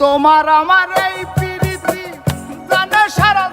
তোমার আমার এই পিড়িতি জানে সারা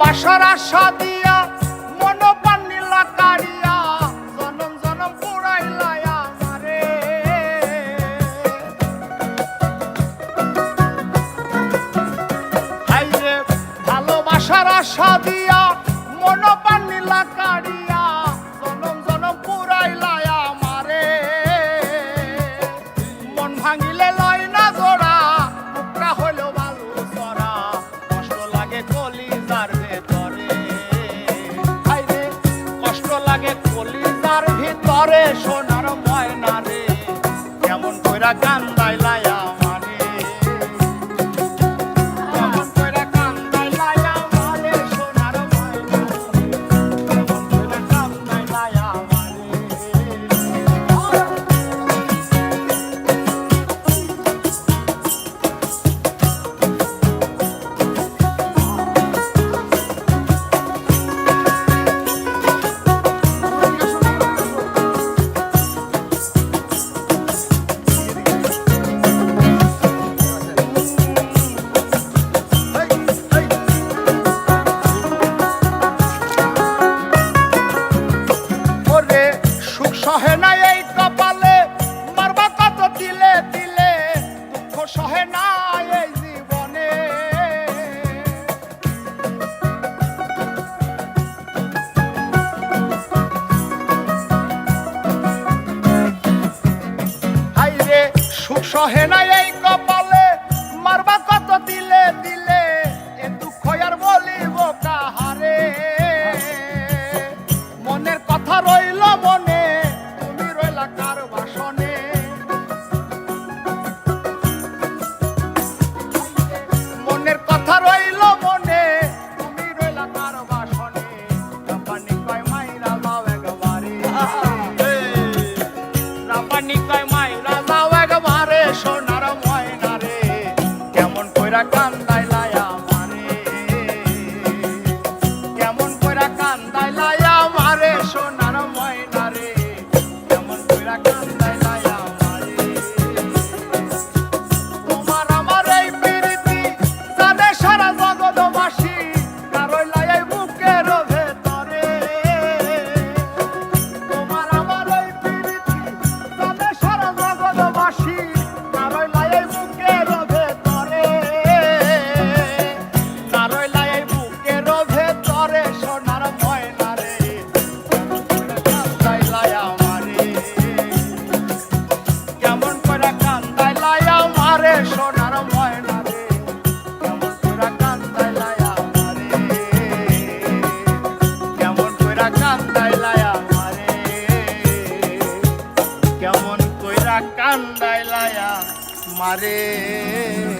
বাসর আশা দিয়া মন পানিলা কারিয়া জনম জনম পুরাইলা আমারে হাইরে ভালোবাসার আশা দিয়া ভিতরে সোনার ময়না রে কেমন কইরা কান্দাইলায়া সুখ সহে নাই এই কপাল। i got one. મારે